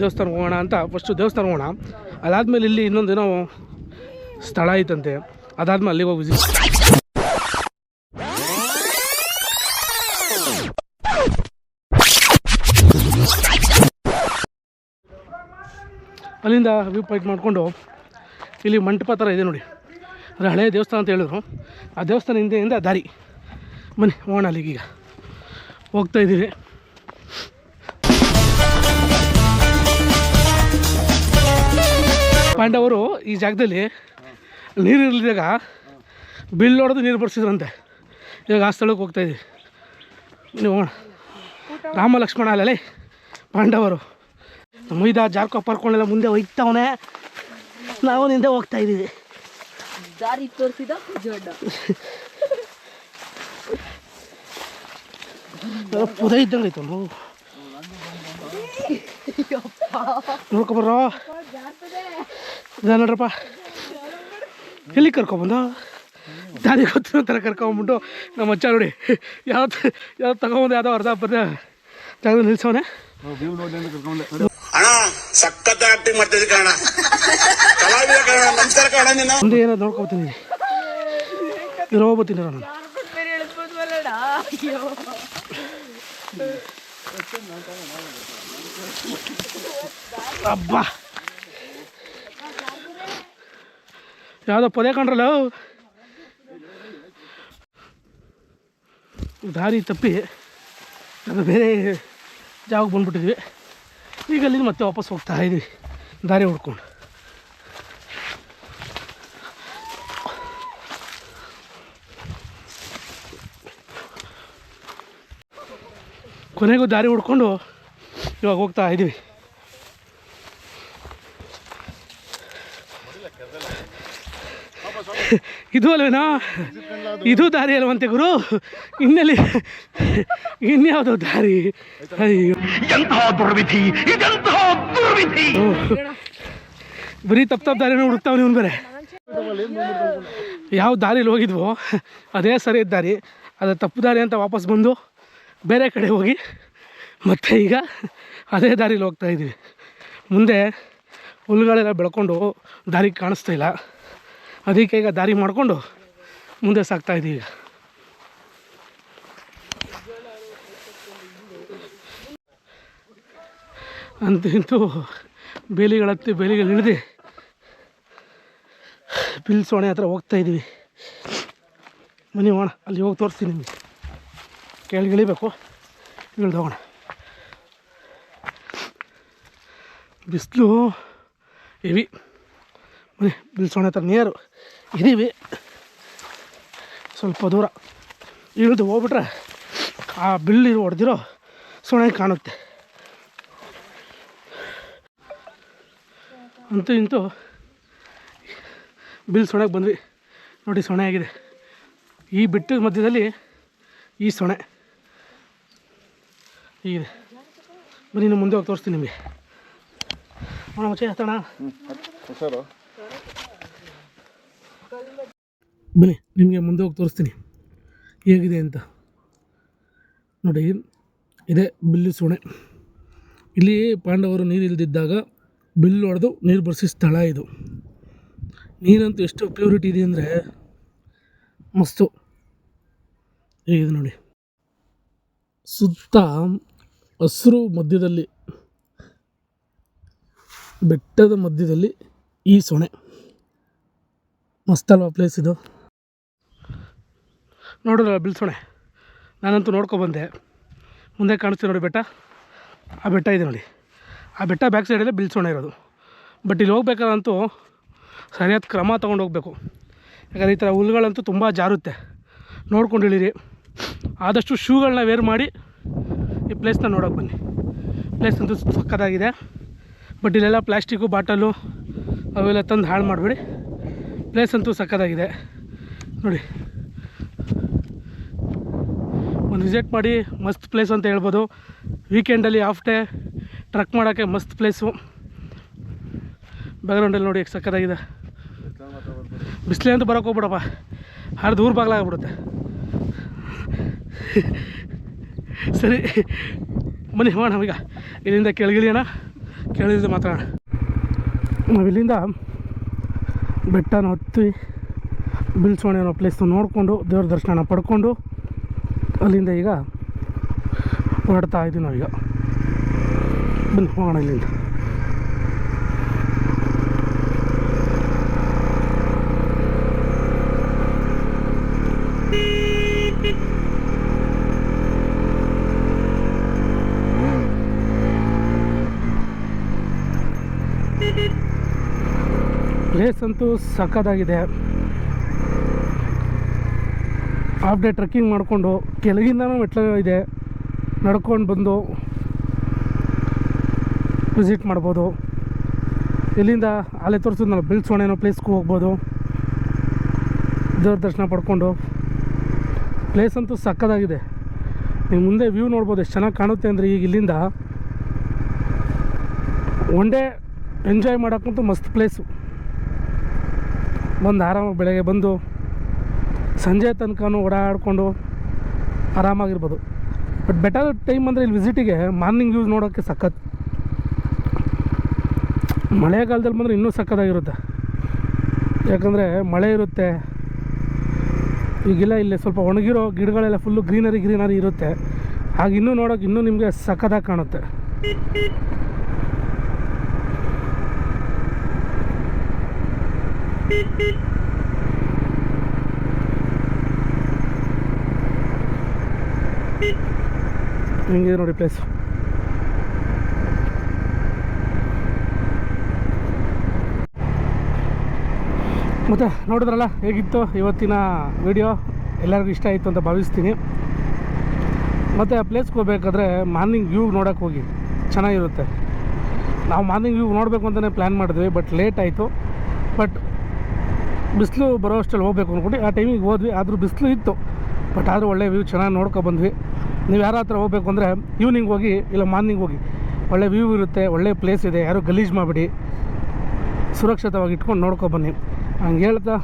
ದೇವಸ್ಥಾನಕ್ಕೆ ಹೋಗೋಣ ಅಂತ ಫಸ್ಟು ದೇವಸ್ಥಾನ ಹೋಗೋಣ. ಅದಾದಮೇಲೆ ಇಲ್ಲಿ ಇನ್ನೊಂದೇನೋ ಸ್ಥಳ ಐತಂತೆ. ಅದಾದಮೇಲೆ ಅಲ್ಲಿಗೆ ಹೋಗಿ ಅಲ್ಲಿಂದ ವ್ಯೂ ಪಾಯಿಂಟ್ ಮಾಡಿಕೊಂಡು ಇಲ್ಲಿ ಮಂಟಪ ಥರ ಇದೆ ನೋಡಿ. ಅದು ಹಳೆಯ ದೇವಸ್ಥಾನ ಅಂತ ಹೇಳಿದ್ರು. ಆ ದೇವಸ್ಥಾನ ಹಿಂದೆಯಿಂದ ದಾರಿ. ಬನ್ನಿ ಹೋಗೋಣ ಅಲ್ಲಿಗೀಗ. ಹೋಗ್ತಾ ಇದ್ದೀವಿ. ಪಾಂಡವರು ಈ ಜಾಗದಲ್ಲಿ ನೀರು ಇರಲಿದಾಗ ಬಿಲ್ ಹೊಡೆದು ನೀರು ಬರ್ಸಿದ್ರಂತೆ. ಇವಾಗ ಆ ಸ್ಥಳಕ್ಕೆ ಹೋಗ್ತಾ ಇದ್ದೀವಿ ನೀವು ರಾಮ ಲಕ್ಷ್ಮಣ ಅಲ್ಲೇ ಪಾಂಡವರು. ಮೈದಾ ಜಾರ್ಕೊ ಪರ್ಕೊಂಡೆಲ್ಲ ಮುಂದೆ ಹೋಯ್ತವನೆ. ನಾವು ನಿಂದೆ ಹೋಗ್ತಾ ಇದ್ದೀವಿ. ದಾರಿ ತೋರಿಸಿದ ಪುದ ಇದ್ದಂಗೆ ಆಯ್ತು ನೋಡ್ಕೊಬರ್ರೋ ಇದ ನೋಡ್ರಪ್ಪ. ಎಲ್ಲಿ ಕರ್ಕೊಬಂದ ದಾರಿ ಗೊತ್ತಿರೋ ಥರ ಕರ್ಕೊಂಬಿಟ್ಟು ನಮ್ಮ ಅಚ್ಚ ನೋಡಿ. ಯಾವ್ದು ಯಾವ್ದು ತಗೊಂಬಂದು ಯಾವುದೋ ಅರ್ಧ ಬರ್ದ ಜಾಗದಲ್ಲಿ ನಿಲ್ಸವನೆ. ಅಣ್ಣ ಸಖತ್ ಆಕ್ಟಿಂಗ್ ಮಾಡ್ತಿದ್ದೆ ಕಲಾವಿದ ನಮಸ್ಕಾರ ನೀನು ಮುಂದೆ ಏನೋ ನೋಡ್ಕೊತೀನಿ ಇರೋ ನಾನು ಅಬ್ಬ. ಯಾವುದೋ ಪೊದೆ ಕಂಡ್ರಲ್ಲ? ದಾರಿ ತಪ್ಪಿ ಅದು ಬೇರೆ ಜಾಗಕ್ಕೆ ಬಂದ್ಬಿಟ್ಟಿದ್ವಿ. ಈಗ ಅಲ್ಲಿಂದ ಮತ್ತೆ ವಾಪಸ್ ಹೋಗ್ತಾ ಇದ್ವಿ. ದಾರಿ ಹುಡ್ಕೊಂಡು. ಕೊನೆಗೂ ದಾರಿ ಹುಡ್ಕೊಂಡು ಇವಾಗ ಹೋಗ್ತಾ ಇದ್ದೀವಿ ಇದು ಅಲ್ವೇನಾ? ಇದು ದಾರಿ ಅಲ್ವಂತೆ ಗುರು. ಇನ್ನೆಲ್ಲಿ? ಇನ್ಯಾವುದೋ ದಾರಿ? ಅಯ್ಯೋ. ಓ. ಬರೀ ತಪ್ಪು ತಪ್ಪು ದಾರಿನ ಹುಡುಕ್ತಾವ ನೀವು ಬೇರೆ. ಯಾವ ದಾರಿಲಿ ಹೋಗಿದ್ವೋ? ಅದೇ ಸರಿ ದಾರಿ. ಅದು ತಪ್ಪು ದಾರಿ ಅಂತ ವಾಪಸ್ ಬಂದು ಬೇರೆ ಕಡೆ ಹೋಗಿ ಮತ್ತೆ ಈಗ ಅದೇ ದಾರಿಲಿ ಹೋಗ್ತಾ ಇದ್ದೀವಿ ಮುಂದೆ ಹುಲ್ಗಳೆಲ್ಲ ಬೆಳ್ಕೊಂಡು ದಾರಿ ಕಾಣಿಸ್ತಾ ಇಲ್ಲ. ಅದಕ್ಕೆ ಈಗ ದಾರಿ ಮಾಡಿಕೊಂಡು ಮುಂದೆ ಸಾಗ್ತಾ ಈಗ. ಅಂತಿಂತೂ ಇಂತೂ ಬೇಲಿಗಳು ಬೇಲಿಗಳು ಹಿಡಿದು ಸೋಣೆ ಹತ್ರ ಹೋಗ್ತಾ ಇದ್ದೀವಿ. ಮನೆ ಹೋಣ ಅಲ್ಲಿ ಹೋಗಿ ತೋರಿಸ್ತೀನಿ ನಿಮಗೆ. ಕೇಳಿಗಿಳಿಬೇಕು ಇಳಿಬೇಕು. ಇಳ್ದು ಹೋಗೋಣ. ಬಿಸಿಲು ಹೆವಿ ಬನ್ನಿ ಬಿಲ್ ಸೋಣೆ ಹತ್ರ ನಿಯರು ಇದ್ದೀವಿ. ಸ್ವಲ್ಪ ದೂರ. ಇಳಿದು ಹೋಗ್ಬಿಟ್ರೆ ಆ ಬಿಲ್ಲಿರು ಹೊಡೆದಿರೋ ಸೊಣೆ ಕಾಣುತ್ತೆ. ಅಂತೂ ಇಂತೂ ಬಿಲ್ ಸೊಣೆಗೆ ಬಂದ್ವಿ. ನೋಡಿ ಸೊಣೆ ಆಗಿದೆ. ಈ ಬಿಟ್ಟು ಮಧ್ಯದಲ್ಲಿ ಈ ಸೊಣೆ ಹೀಗಿದೆ. ಬನ್ನಿ, ಇನ್ನು ಮುಂದೆ ಹೋಗಿ ತೋರಿಸ್ತೀನಿ ನಿಮಗೆ. ಅಣ್ಣ, ಮಚ್ಚೆ ಹತ್ತಣ ಬನ್ನಿ, ನಿಮಗೆ ಮುಂದೆ ಹೋಗಿ ತೋರಿಸ್ತೀನಿ. ಹೇಗಿದೆ ಅಂತ. ನೋಡಿ, ಇದೆ ಬಿಲ್ಲು ಸೊಣೆ. ಇಲ್ಲಿ ಪಾಂಡವರು ನೀರು ಇಲ್ದಿದ್ದಾಗ ಬಿಲ್ಲು ಹೊಡೆದು ನೀರು ಬರ್ಸಿ ಸ್ಥಳ ಇದು. ನೀರಂತೂ ಎಷ್ಟು ಪ್ಯೂರಿಟಿ ಇದೆ ಅಂದರೆ ಮಸ್ತು. ಹೇಗಿದೆ ನೋಡಿ. ಸುತ್ತ ಹಸಿರು ಮಧ್ಯದಲ್ಲಿ, ಬೆಟ್ಟದ ಮಧ್ಯದಲ್ಲಿ ಈ ಸೊಣೆ. ಮಸ್ತಲ್ವಾ ಪ್ಲೇಸ್ ಇದು? ನೋಡಿದ್ರ ಬಿಲ್ಸೋಣೆ ನಾನಂತೂ ನೋಡ್ಕೊಬಂದೆ ಮುಂದೆ ಕಾಣಿಸ್ತೀವಿ ನೋಡಿ ಬೆಟ್ಟ. ಆ ಬೆಟ್ಟ ಇದೆ ನೋಡಿ. ಆ ಬೆಟ್ಟ ಬ್ಯಾಕ್ ಸೈಡಲ್ಲೇ ಬಿಳ್ಸೋಣ ಇರೋದು. ಬಟ್ ಇಲ್ಲಿ ಹೋಗ್ಬೇಕಾದಂತೂ ಸರಿಯಾದ ಕ್ರಮ ತೊಗೊಂಡು ಹೋಗಬೇಕು. ಯಾಕಂದರೆ ಈ ಥರ ಹುಲ್ಗಳಂತೂ ತುಂಬ ಜಾರುತ್ತೆ. ನೋಡ್ಕೊಂಡು ಇಳೀರಿ ಆದಷ್ಟು ಶೂಗಳನ್ನ ವೇರ್ ಮಾಡಿ ಈ ಪ್ಲೇಸ್ನ ನೋಡೋಕೆ ಬನ್ನಿ. ಪ್ಲೇಸ್ ಅಂತೂ ಸಕ್ಕತ್ತಾಗಿದೆ. ಬಟ್ ಇಲ್ಲೆಲ್ಲ ಪ್ಲಾಸ್ಟಿಕ್ಕು ಬಾಟಲು ಅವೆಲ್ಲ ತಂದು ಹಾಳು ಮಾಡಿಬಿಡಿ. ಪ್ಲೇಸ್ ಅಂತೂ ಸಕ್ಕತ್ತಾಗಿದೆ. ನೋಡಿ. ವಿಸಿಟ್ ಮಾಡಿ, ಮಸ್ತ್ ಪ್ಲೇಸ್ ಅಂತ ಹೇಳ್ಬೋದು. ವೀಕೆಂಡಲ್ಲಿ ಆಫ್ ಡೇ ಟ್ರಕ್ ಮಾಡೋಕ್ಕೆ ಮಸ್ತ್ ಪ್ಲೇಸು ಬ್ಯಾಕ್ಗ್ರೌಂಡಲ್ಲಿ ನೋಡಿ ಸಕ್ಕತ್ತಾಗಿದೆ. ಬಿಸಿಲೇ ಅಂತೂ ಬರೋಕೆ ಹೋಗ್ಬಿಡಪ್ಪ. ಹಾಡು ದೂರ ಬಾಗ್ಲಾಗ್ಬಿಡುತ್ತೆ ಸರಿ, ಬನ್ನಿ ಮಾಡ ನಮಗೆ ಇಲ್ಲಿಂದ ಕೆಳಗಿಳಿಯೋಣ ಕೇಳಿದ್ರೆ ಮಾತ್ರ ನಾವಿಲ್ಲಿಂದ ಬೆಟ್ಟನ ಹತ್ತಿ, ಬಿಲ್ಸೋಣ ಅನ್ನೋ ಪ್ಲೇಸ್ನ ನೋಡಿಕೊಂಡು, ದೇವ್ರ ದರ್ಶನ ಪಡ್ಕೊಂಡು ಅಲ್ಲಿಂದ ಈಗ ಹೊರಡ್ತಾ ಇದ್ದೀವಿ ನಾವೀಗ. ಬಂದು ಹೋಗೋಣ ಇಲ್ಲಿಂದ. ಪ್ಲೇಸ್ ಅಂತೂ ಸಕ್ಕತ್ತಾಗಿದೆ ಹಾಫ್ ಡೇ ಟ್ರೆಕ್ಕಿಂಗ್ ಮಾಡಿಕೊಂಡು ಕೆಳಗಿಂದನೂ ಮೆಟ್ಲು ಇದೆ. ನಡ್ಕೊಂಡು ಬಂದು ವಿಸಿಟ್ ಮಾಡ್ಬೋದು. ಇಲ್ಲಿಂದ ಅಲ್ಲೇ ತೋರಿಸಿದ್ನಲ್ಲ ನಾವು ಅನ್ನೋ ಪ್ಲೇಸ್ಗೂ ಹೋಗ್ಬೋದು. ದೇವ್ರ ದರ್ಶನ ಪಡ್ಕೊಂಡು. ಪ್ಲೇಸ್ ಅಂತೂ ಸಕ್ಕದಾಗಿದೆ. ನೀವು ಮುಂದೆ ವ್ಯೂ ನೋಡ್ಬೋದು ಎಷ್ಟು ಚೆನ್ನಾಗಿ ಕಾಣುತ್ತೆ ಅಂದರೆ ಈಗ ಇಲ್ಲಿಂದ ಒನ್ ಡೇ ಎಂಜಾಯ್ ಮಾಡೋಕ್ಕಂತೂ ಮಸ್ತ್ ಪ್ಲೇಸು ಬಂದು ಆರಾಮಾಗಿ ಬೆಳಗ್ಗೆ ಬಂದು ಸಂಜೆ ತನಕನೂ ಓಡಾಡಿಕೊಂಡು ಆರಾಮಾಗಿರ್ಬೋದು. ಬಟ್ ಬೆಟರ್ ಟೈಮ್ ಅಂದರೆ ಇಲ್ಲಿ ವಿಸಿಟಿಗೆ ಮಾರ್ನಿಂಗ್ ವ್ಯೂಸ್ ನೋಡೋಕ್ಕೆ ಸಖತ್. ಮಳೆಗಾಲದಲ್ಲಿ ಬಂದರೆ ಇನ್ನೂ ಸಖತ್ತಾಗಿರುತ್ತೆ. ಯಾಕಂದರೆ ಮಳೆ ಇರುತ್ತೆ. ಈಗಿಲ್ಲ ಇಲ್ಲಿ ಸ್ವಲ್ಪ ಒಣಗಿರೋ ಗಿಡಗಳೆಲ್ಲ ಫುಲ್ಲು ಗ್ರೀನರಿ ಗ್ರೀನರಿ ಇರುತ್ತೆ. ಹಾಗೆ ಇನ್ನೂ ನೋಡೋಕೆ ಇನ್ನೂ ನಿಮಗೆ ಸಖತ್ತಾಗಿ ಕಾಣುತ್ತೆ. ಹಿಂಗಿದೆ ನೋಡಿ ಪ್ಲೇಸ್ ಮತ್ತು ನೋಡಿದ್ರಲ್ಲ, ಹೇಗಿತ್ತು ಇವತ್ತಿನ ವಿಡಿಯೋ ಎಲ್ಲರಿಗೂ ಇಷ್ಟ ಆಯಿತು ಅಂತ ಭಾವಿಸ್ತೀನಿ. ಮತ್ತು ಆ ಪ್ಲೇಸ್ಗೆ ಹೋಗ್ಬೇಕಾದ್ರೆ ಮಾರ್ನಿಂಗ್ ವ್ಯೂ ನೋಡೋಕೆ ಹೋಗಿ, ಚೆನ್ನಾಗಿರುತ್ತೆ. ನಾವು ಮಾರ್ನಿಂಗ್ ವ್ಯೂ ನೋಡಬೇಕು ಅಂತಲೇ ಪ್ಲ್ಯಾನ್ ಮಾಡಿದ್ವಿ ಬಟ್ ಲೇಟ್ ಆಯಿತು. ಬಟ್ ಬಿಸಿಲು ಬರೋ ಅಷ್ಟರಲ್ಲಿ ಹೋಗ್ಬೇಕು ಅಂದ್ಕೊಂಡು ಆ ಟೈಮಿಗೆ ಹೋದ್ವಿ, ಆದರೂ ಬಿಸಿಲು ಇತ್ತು. ಬಟ್ ಆದರೂ ಒಳ್ಳೆ ವ್ಯೂ ಚೆನ್ನಾಗಿ ನೋಡ್ಕೊ ಬಂದ್ವಿ. ನೀವು ಯಾರ ಹತ್ರ ಹೋಗ್ಬೇಕು ಅಂದರೆ ಈವ್ನಿಂಗ್ ಹೋಗಿ ಇಲ್ಲ ಮಾರ್ನಿಂಗ್ ಹೋಗಿ, ಒಳ್ಳೆ ವ್ಯೂ ಇರುತ್ತೆ, ಒಳ್ಳೆ ಪ್ಲೇಸ್ ಇದೆ, ಯಾರೂ ಗಲೀಜು ಮಾಡಿಬಿಡಿ. ಸುರಕ್ಷಿತವಾಗಿ ಇಟ್ಕೊಂಡು ನೋಡ್ಕೊ ಬನ್ನಿ. ಹಂಗೆ ಹೇಳ್ತಾ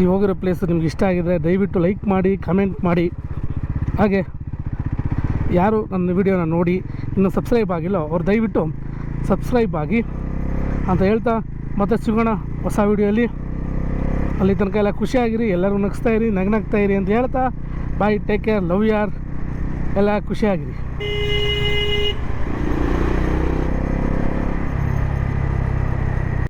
ಈ ಹೋಗಿರೋ ಪ್ಲೇಸ್ ನಿಮ್ಗೆ ಇಷ್ಟ ಆಗಿದ್ರೆ ದಯವಿಟ್ಟು ಲೈಕ್ ಮಾಡಿ ಕಮೆಂಟ್ ಮಾಡಿ. ಹಾಗೆ ಯಾರು ನನ್ನ ವಿಡಿಯೋನ ನೋಡಿ ಇನ್ನೂ ಸಬ್ಸ್ಕ್ರೈಬ್ ಆಗಿಲ್ಲ, ಅವ್ರು ದಯವಿಟ್ಟು ಸಬ್ಸ್ಕ್ರೈಬ್ ಆಗಿ ಅಂತ ಹೇಳ್ತಾ ಮತ್ತೆ ಸಿಗೋಣ ಹೊಸ ವಿಡಿಯೋಲಿ ಅಲ್ಲಿ. ತನಕ ಎಲ್ಲ ಖುಷಿಯಾಗಿರಿ, ಎಲ್ಲರೂ ನಗಿಸ್ತಾ ಇರಿ, ನಗ್ನಗ್ತಾ ಇರಿ ಅಂತ ಹೇಳ್ತಾ. ಬಾಯ್ ಟೇಕ್ ಕೇರ್ ಲವ್ ಯಾರ್ ಎಲ್ಲ ಖುಷಿಯಾಗಿರಿ